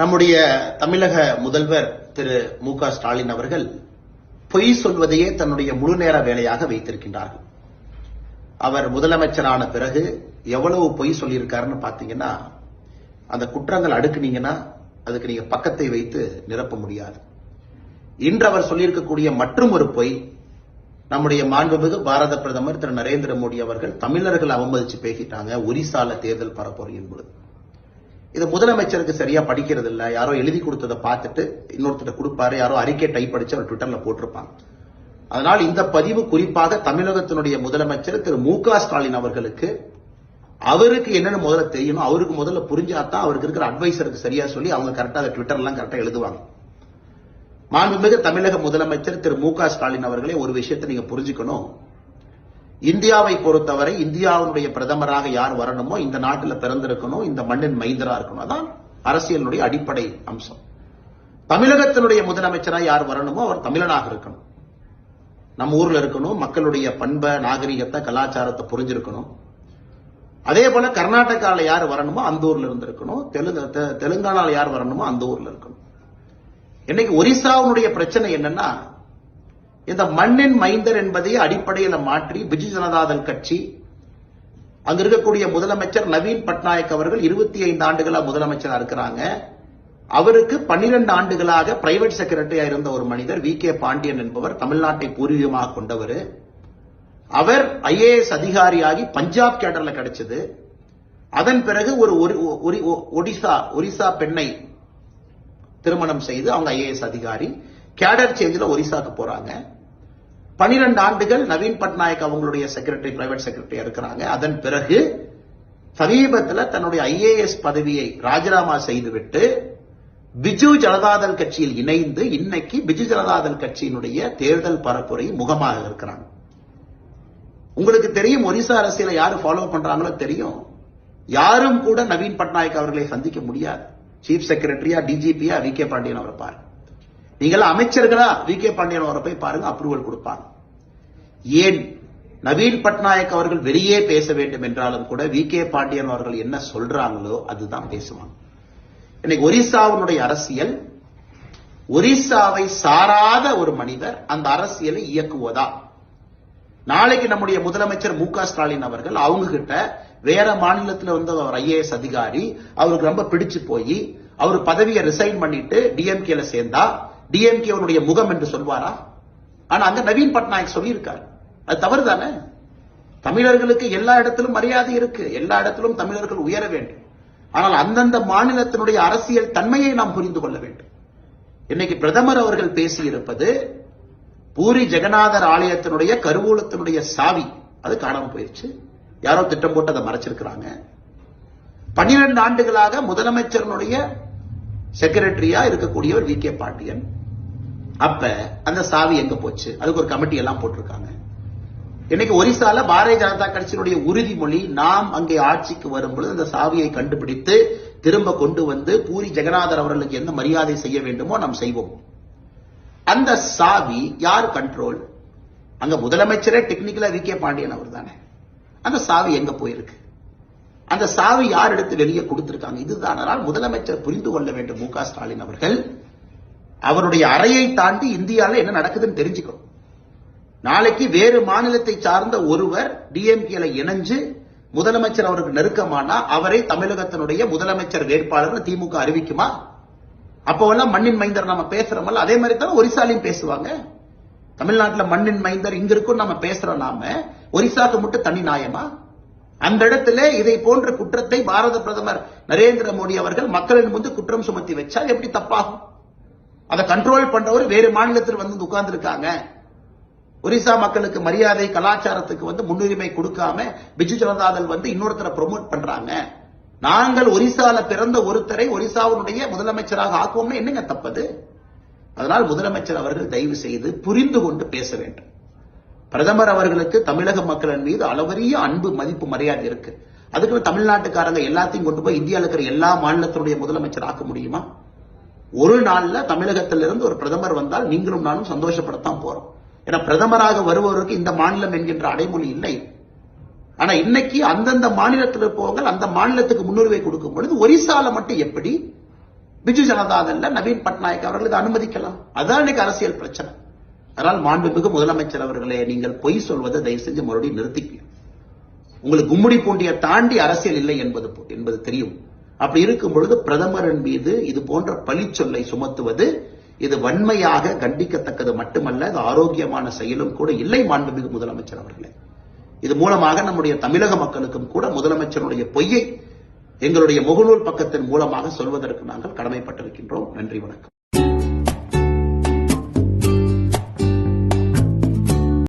நம்முடைய தமிழக முதல்வர் திரு மு க ஸ்டாலின் அவர்கள் பொய் சொல்வதையே தன்னுடைய முழு நேர வேலையாக வைத்திருக்கின்றார்கள். அவர் முதலமைச்சரான பிறகு எவ்வளவு பொய் சொல்லியிருக்காருன்னு பாத்தீங்கன்னா அந்த குற்றங்கள் அடுக்குனீங்கன்னா அதுக்கு நீங்க பக்கத்தை வைத்து நிரப்ப முடியாது. இன்று அவர் சொல்லியிருக்கக்கூடிய மற்றும் ஒரு பொய் நம்முடைய மாண்புமிகு பாரத பிரதமர் திரு நரேந்திர மோடி அவர்கள் தமிழர்கள் அவமதிச்சு பேசிட்டாங்க ஒரிசால தேர்தல் பரப்புரை என்பது. இது முதலமைச்சருக்கு சரியா படிக்கிறது இல்ல யாரோ எழுதி கொடுத்ததை பார்த்துட்டு இன்னொருத்தர் கொடுப்பாரு யாரோ அறிக்கை டைப் அடிச்சு அவர் ட்விட்டர்ல போட்டிருப்பாங்க. அதனால் இந்த பதிவு குறிப்பாக தமிழகத்தினுடைய முதலமைச்சர் திரு மு க ஸ்டாலின் அவர்களுக்கு அவருக்கு என்னென்ன முதல்ல தெரியணும். அவருக்கு முதல்ல புரிஞ்சாதான் அவருக்கு இருக்கிற அட்வைசருக்கு சரியா சொல்லி அவங்க கரெக்டா அதை ட்விட்டர்லாம் கரெக்டா எழுதுவாங்க. மாண்புமிகு தமிழக முதலமைச்சர் திரு மு க ஸ்டாலின் அவர்களே ஒரு விஷயத்தை நீங்க புரிஞ்சுக்கணும். இந்தியாவை பொறுத்தவரை இந்தியாவுடைய பிரதமராக யார் வரணுமோ இந்த நாட்டில் பிறந்திருக்கணும் இந்த மண்ணின் மைந்தரா இருக்கணும். அதான் அரசியலுடைய அடிப்படை அம்சம். தமிழகத்தினுடைய முதலமைச்சராக யார் வரணுமோ அவர் தமிழனாக இருக்கணும். நம்ம ஊர்ல இருக்கணும் மக்களுடைய பண்பை நாகரிகத்தை கலாச்சாரத்தை புரிஞ்சிருக்கணும். அதே போல கர்நாடகாவில் யார் வரணுமோ அந்த ஊர்ல இருந்து இருக்கணும் தெலுங்கு தெ- தெலுங்கானால யார் வரணுமோ அந்த ஊர்ல இருக்கணும். இன்னைக்கு ஒரிசாவுடைய பிரச்சனை என்னன்னா இந்த மண்ணின் மைந்தர் என்பதை அடிப்படையில மாற்றி பிஜு ஜனதாதள் கட்சி அங்க இருக்கக்கூடிய முதலமைச்சர் நவீன் பட்நாயக் அவர்கள் இருபத்தி ஐந்து ஆண்டுகளா முதலமைச்சரா இருக்கிறாங்க. அவருக்கு 12 ஆண்டுகளாக பிரைவேட் செக்ரட்டரியா இருந்த ஒரு மனிதர் வி கே பாண்டியன் என்பவர் தமிழ்நாட்டை பூர்வீகமாக கொண்டவர். அவர் ஐஏஎஸ் அதிகாரியாகி பஞ்சாப் கேடர்ல கிடைச்சது. அதன் பிறகு ஒரு- ஒரு- ஒடிசா ஒரிசா பெண்ணை திருமணம் செய்து அவங்க ஐஏஎஸ் அதிகாரி. கேடர் சேஞ்சில் ஒரிசாக்கு போறாங்க. 12 ஆண்டுகள் நவீன் பட்நாயக் அவங்களுடைய செக்ரட்டரி பிரைவேட் செக்ரட்டரி இருக்கிறாங்க. அதன் பிறகு சமீபத்தில் தன்னுடைய ஐஏஎஸ் பதவியை ராஜினாமா செய்துவிட்டு பிஜு ஜனதாதள் கட்சியில் இணைந்து இன்னைக்கு பிஜு ஜனதாதள் கட்சியினுடைய தேர்தல் பரப்புரை முகமாக இருக்கிறாங்க. உங்களுக்கு தெரியும் ஒரிசா அரசியலை யாரு ஃபாலோ பண்றாங்களோ தெரியும். யாரும் கூட நவீன் பட்நாயக் அவர்களை சந்திக்க முடியாது. சீஃப் செக்ரட்டரியா டிஜிபியா வி கே பாண்டியன் அவர் பாருங்க. நீங்கள் அமைச்சர்களா? வி கே பாண்டியன் அவரை போய் பாருங்க அப்ரூவல் கொடுப்பாங்க. ஏன் நவீன் பட்நாயக் அவர்கள் வெளியே பேச வேண்டும் என்றாலும் கூட வி கே பாண்டியன் அவர்கள் என்ன சொல்றாங்களோ அதுதான் பேசுவாங்க. இன்னைக்கு ஒரிசாவினுடைய அரசியல் ஒரிசாவை சாராத ஒரு மனிதர் அந்த அரசியலை இயக்குவதா? நாளைக்கு நம்முடைய முதலமைச்சர் மு க ஸ்டாலின் அவர்கள் அவங்க கிட்ட வேற மாநிலத்துல வந்த அவர் ஐஏஎஸ் அதிகாரி அவருக்கு ரொம்ப பிடிச்சு போய் அவர் பதவியை ரிசைன் பண்ணிட்டு டிஎம்கேல சேர்ந்தா டிஎம்கே அவருடைய முகம் என்று சொல்வாரா? ஆனா அங்க நவீன் பட்நாயக் சொல்லியிருக்காரு. அது தவறு தானே தமிழர்களுக்கு எல்லா இடத்திலும் மரியாதை இருக்கு. எல்லா இடத்திலும் தமிழர்கள் உயர வேண்டும். ஆனால் அந்தந்த மாநிலத்தினுடைய அரசியல் தன்மையை நாம் புரிந்து கொள்ள வேண்டும். இன்னைக்கு பிரதமர் அவர்கள் பேசியிருப்பது பூரி ஜெகநாதர் ஆலயத்தினுடைய கருவூலத்தினுடைய சாவி. அது காணாம போயிருச்சு. யாரோ திட்டம் போட்டு அதை மறைச்சிருக்கிறாங்க. பன்னிரண்டு ஆண்டுகளாக முதலமைச்சரனுடைய செக்ரட்டரியா இருக்கக்கூடியவர் வி கே பாண்டியன். அப்ப அந்த சாவி எங்க போச்சு? அதுக்கு ஒரு கமிட்டி எல்லாம் போட்டிருக்காங்க. இன்னைக்கு ஒரிசால பாரதிய ஜனதா கட்சியினுடைய உறுதிமொழி நாம் அங்கே ஆட்சிக்கு வரும்பொழுது அந்த சாவியை கண்டுபிடித்து திரும்ப கொண்டு வந்து பூரி ஜெகநாதர் அவர்களுக்கு என்ன மரியாதை செய்ய வேண்டுமோ நாம் செய்வோம். அந்த சாவி யார் கண்ட்ரோல் அங்க முதலமைச்சரே டெக்னிக்கலா வி கே பாண்டியன் அவர் தானே அந்த சாவி எங்க போயிருக்கு? அந்த சாவி யார் எடுத்து வெளியே கொடுத்திருக்காங்க? இதுதான். முதலமைச்சர் புரிந்து கொள்ள வேண்டும். மு ஸ்டாலின் அவர்கள் அவருடைய அறையை தாண்டி இந்தியாவில் என்ன நடக்குதுன்னு தெரிஞ்சுக்கணும். நாளைக்கு வேறு மாநிலத்தை சார்ந்த ஒருவர் டிஎம்கேல இணைஞ்சு முதலமைச்சர் அவருக்கு நெருக்கமானா அவரை தமிழகத்தினுடைய முதலமைச்சர் வேட்பாளர் திமுக அறிவிக்குமா? அப்போவெல்லாம் மண்ணின் மைந்தர் நம்ம பேசுறோமல்ல? அதே மாதிரி தான் ஒரிசாலையும் பேசுவாங்க. தமிழ்நாட்டுல மண்ணின் மைந்தர் இங்க இருக்கும் நம்ம பேசுறோம் நாம. ஒரிசாக்கு மட்டும் தனி நாயமா? அந்த இடத்துல இதை போன்ற குற்றத்தை பாரத பிரதமர் நரேந்திர மோடி அவர்கள் மக்களின் முன்பு குற்றம் சுமத்தி வச்சால் எப்படி தப்பாகும்? அதை கண்ட்ரோல் பண்றவர் வேறு மாநிலத்தில் வந்து உட்கார்ந்து இருக்காங்க ஒரிசா மக்களுக்கு மரியாதை கலாச்சாரத்துக்கு வந்து முன்னுரிமை கொடுக்காம பிஜு ஜனதாதள் வந்து இன்னொருத்தரை ப்ரோமோட் பண்றாங்க. நாங்கள் ஒரிசால பிறந்த ஒருத்தரை ஒரிசாவினுடைய முதலமைச்சராக ஆக்குவோம்னு என்னங்க தப்பது அதனால் முதலமைச்சர் அவர்கள் தயவு செய்து புரிந்து கொண்டு பேச வேண்டும். பிரதமர் அவர்களுக்கு தமிழக மக்களின் மீது அளவரிய அன்பு மதிப்பு மரியாதை இருக்கு. அதுக்கு தமிழ்நாட்டுக்காரங்க எல்லாத்தையும் கொண்டு போய் இந்தியாவில் இருக்கிற எல்லா மாநிலத்தினுடைய முதலமைச்சர் ஆக்க முடியுமா? ஒரு நாள்ல தமிழகத்திலிருந்து ஒரு பிரதமர் வந்தால் நீங்களும் நானும் சந்தோஷப்படத்தான் போறோம். ஏன்னா பிரதமராக வருபவருக்கு இந்த மாநிலம் என்கின்ற அடைமொழி இல்லை. ஆனா இன்னைக்கு அந்தந்த மாநிலத்தில் இருப்பவங்க அந்த மாநிலத்துக்கு முன்னுரிமை கொடுக்கும் பொழுது ஒரிசால மட்டும் எப்படி பிஜு ஜனதா தள்ள நவீன் பட்நாயக் அவர்கள் இதை அனுமதிக்கலாம். அதான் இன்னைக்கு அரசியல் பிரச்சனை. அதனால் மாண்புமிகு முதலமைச்சர் அவர்களே நீங்கள் பொய் சொல்வதை தயவு செஞ்சு மறுபடியும் நிறுத்திக்கணும் உங்களுக்கு கும்முடி பூண்டிய தாண்டி அரசியல் இல்லை என்பது என்பது தெரியும். அப்படி இருக்கும் பொழுது பிரதமரின் மீது இது போன்ற பழிச்சொல்லை சுமத்துவது இது வன்மையாக கண்டிக்கத்தக்கது மட்டுமல்ல இது ஆரோக்கியமான செயலும் கூட இல்லை மாண்புமிகு முதலமைச்சர் அவர்களே. இது மூலமாக நம்முடைய தமிழக மக்களுக்கும் கூட முதலமைச்சருடைய பொய்யை எங்களுடைய முகநூல் பக்கத்தின் மூலமாக சொல்வதற்கு நாங்கள் கடமைப்பட்டிருக்கின்றோம். நன்றி வணக்கம்.